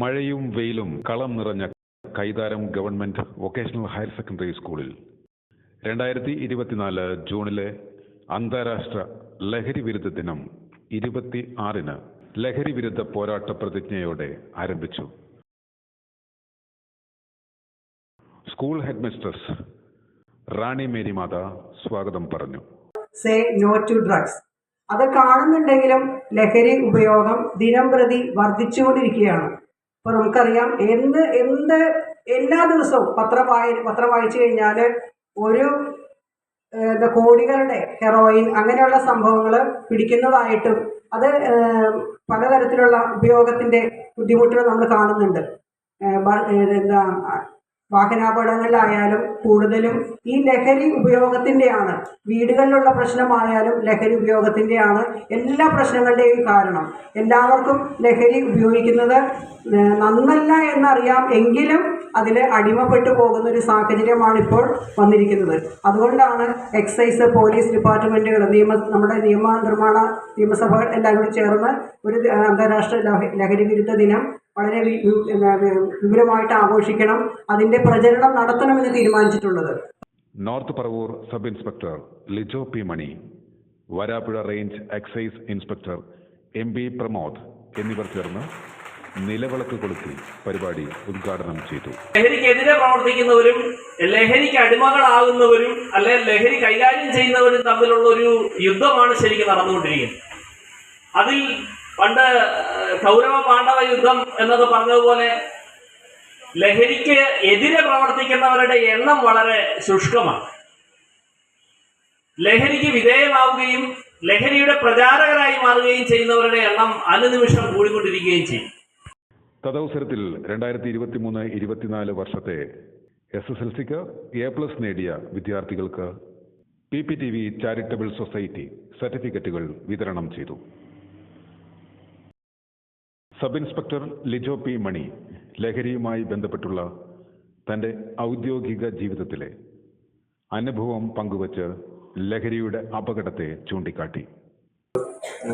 മഴയും വെയിലും കളം നിറഞ്ഞ Kaitharam government vocational higher secondary സ്കൂളിൽ. രണ്ടായിരത്തി ഇരുപത്തിനാല് ജൂണിലെ അന്താരാഷ്ട്ര ലഹരി വിരുദ്ധ ദിനം ഇരുപത്തി ആറിന് ലഹരി വിരുദ്ധ പോരാട്ട പ്രതിജ്ഞയോടെ ആരംഭിച്ചു. School headmistress Rani Mary Mata സ്വാഗതം പറഞ്ഞു. സേ നോ ടു ഡ്രഗ്സ് അത് കാണുന്നുണ്ടെങ്കിലും ലഹരി ഉപയോഗം ദിനം പ്രതി വർദ്ധിച്ചുകൊണ്ടിരിക്കുകയാണ്. ഇപ്പോൾ നമുക്കറിയാം എന്ത് എന്ത് എല്ലാ ദിവസവും പത്രം വായി പത്രം വായിച്ചു കഴിഞ്ഞാൽ ഒരു എന്താ കോടികളുടെ ഹെറോയിൻ അങ്ങനെയുള്ള സംഭവങ്ങൾ പിടിക്കുന്നതായിട്ടും അത് പലതരത്തിലുള്ള ഉപയോഗത്തിന്റെ ബുദ്ധിമുട്ടുകൾ നമ്മൾ കാണുന്നുണ്ട്. എന്താ വാഹനാപകടങ്ങളിലായാലും കൂടുതലും ഈ ലഹരി ഉപയോഗത്തിന്റെയാണ് വീടുകളിലുള്ള പ്രശ്നമായാലും ലഹരി ഉപയോഗത്തിന്റെയാണ് എല്ലാ പ്രശ്നങ്ങളുടെയും കാരണം. എല്ലാവർക്കും ലഹരി ഉപയോഗിക്കുന്നത് നന്നല്ല എന്നറിയാം എങ്കിലും അതിൽ അടിമപ്പെട്ടു പോകുന്ന ഒരു സാഹചര്യമാണ് ഇപ്പോൾ വന്നിരിക്കുന്നത്. അതുകൊണ്ടാണ് എക്സൈസ് പോലീസ് ഡിപ്പാർട്ട്മെന്റുകൾ നിയമ നമ്മുടെ നിയമ നിർമ്മാണ നിയമസഭ എല്ലാവരും ചേർന്ന് ഒരു അന്താരാഷ്ട്ര ലഹ- ലഹരി വിരുദ്ധ ദിനം വളരെ വിപുലമായിട്ട് ആഘോഷിക്കണം. അതിന്റെ പ്രചരണം നടത്തണമെന്ന് തീരുമാനിച്ചിട്ടുള്ളത്. North Paravur sub inspector Lijo P Mani Varappuzha range excise inspector M B Pramod എന്നിവർ ചേർന്ന് നിലവിളക്ക് കൊളുത്തി പരിപാടി ഉദ്ഘാടനം ചെയ്തു. ലഹരിക്കെതിരെ പ്രവർത്തിക്കുന്നവരും ലഹരിക്ക് അടിമകളാകുന്നവരും അല്ലെ ലഹരി കൈകാര്യം ചെയ്യുന്നവരും തമ്മിലുള്ള ഒരു യുദ്ധമാണ് ശരിക്കും നടന്നുകൊണ്ടിരിക്കുന്നത്. അതിൽ പണ്ട് കൗരവ പാണ്ഡവ യുദ്ധം എന്നത് പറഞ്ഞതുപോലെ ലഹരിക്ക് എതിരെ പ്രവർത്തിക്കുന്നവരുടെ എണ്ണം വളരെ ശുഷ്കമാണ്. ലഹരിക്ക് വിധേയമാവുകയും ലഹരിയുടെ പ്രചാരകരായി മാറുകയും ചെയ്യുന്നവരുടെ എണ്ണം അനുനിമിഷം കൂടിക്കൊണ്ടിരിക്കുകയും ചെയ്യും. തദവസരത്തിൽ രണ്ടായിരത്തി ഇരുപത്തി മൂന്ന് ഇരുപത്തിനാല് വർഷത്തെ എസ് എസ് എൽ സിക്ക് എ പ്ലസ് നേടിയ വിദ്യാർത്ഥികൾക്ക് P P T V charitable society സർട്ടിഫിക്കറ്റുകൾ വിതരണം ചെയ്തു. Sub inspector Lijo P Mani ലഹരിയുമായി ബന്ധപ്പെട്ടുള്ള തന്റെ ഔദ്യോഗിക ജീവിതത്തിലെ അനുഭവം പങ്കുവച്ച് ലഹരിയുടെ അപകടത്തെ ചൂണ്ടിക്കാട്ടി.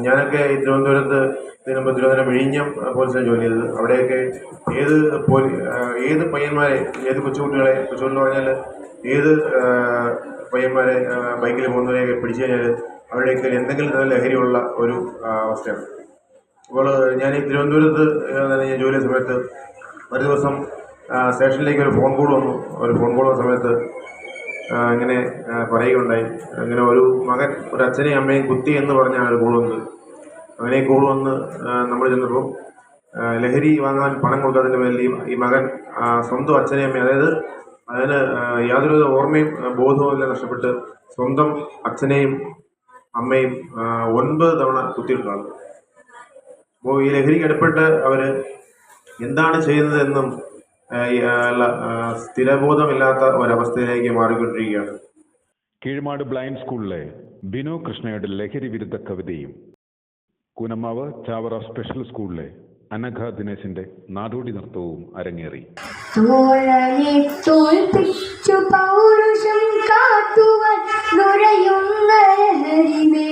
ഞാനൊക്കെ ഈ തിരുവനന്തപുരത്ത് തിരുവനന്തപുരം വിഴിഞ്ഞം പോലീസിലാണ് ജോലി ചെയ്തത്. അവിടെയൊക്കെ ഏത് പോലീ ഏത് പയ്യന്മാരെ ഏത് കൊച്ചുകുട്ടികളെ കൊച്ചുകുട്ടി പറഞ്ഞാൽ ഏത് പയ്യന്മാരെ ബൈക്കിൽ പോകുന്നവരെയൊക്കെ പിടിച്ചു കഴിഞ്ഞാൽ അവരുടെയൊക്കെ എന്തെങ്കിലും ലഹരിയുള്ള ഒരു അവസ്ഥയാണ്. അപ്പോൾ ഞാൻ ഈ തിരുവനന്തപുരത്ത് ഞാൻ ജോലി സമയത്ത് ഒരു ദിവസം സ്റ്റേഷനിലേക്ക് ഒരു ഫോൺ കോൾ വന്നു. ഒരു ഫോൺ കോൾ വന്ന സമയത്ത് ഇങ്ങനെ പറയുകയുണ്ടായി. അങ്ങനെ ഒരു മകൻ ഒരു അച്ഛനെയും അമ്മയും കുത്തി എന്ന് പറഞ്ഞാണ് ഒരു കോൾ വന്നത് അങ്ങനെ കോൾ വന്ന് നമ്മൾ ചെന്നപ്പോൾ ലഹരി വാങ്ങാൻ പണം കൊടുക്കാത്തതിന്റെ പേരിൽ ഈ- മകൻ സ്വന്തം അച്ഛനെയും അമ്മയും അതായത് അതിന് യാതൊരുവിധ യാതൊരു ഓർമ്മയും ബോധവും ഇല്ല നഷ്ടപ്പെട്ട് സ്വന്തം അച്ഛനെയും അമ്മയും ഒൻപത് തവണ കുത്തിയിട്ടാണ് അപ്പോൾ ഈ ലഹരിക്ക് അടിപ്പെട്ട് അവർ എന്താണ് ചെയ്യുന്നതെന്നും സ്ഥിരബോധമില്ലാത്ത ഒരവസ്ഥയിലേക്ക് മാറിക്കൊണ്ടിരിക്കുകയാണ്. കീഴ്മാട് ബ്ലൈൻഡ് സ്കൂളിലെ ബിനോ കൃഷ്ണയുടെ ലഹരി വിരുദ്ധ കവിതയും കൂനമ്മാവ് ചാവറ സ്പെഷ്യൽ സ്കൂളിലെ അനഘ ദിനേശിന്റെ നാടോടി നൃത്തവും അരങ്ങേറി. പൗരുഷം കാത്തുവൻ നുരയുന്ന ലഹരിമേ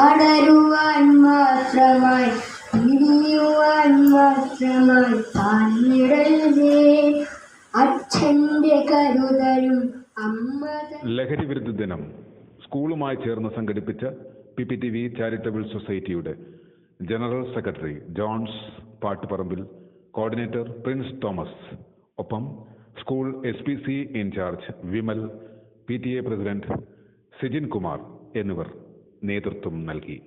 അടരുവാൻ മാത്രമായി പിരിയുവാൻ മാത്രമായി താനിടല്ലേ അച്ഛന്റെ കരുതലും അമ്മ ലഹരി വിരുദ്ധ ദിനം. സ്കൂളുമായി ചേർന്ന് സംഘടിപ്പിച്ച P P T V charitable സൊസൈറ്റിയുടെ general secretary Johns Pattuparambil coordinator Prince Thomas ഒപ്പം school S P C incharge Vimal P T A president Sijin Kumar എന്നിവർ നേതൃത്വം നൽകി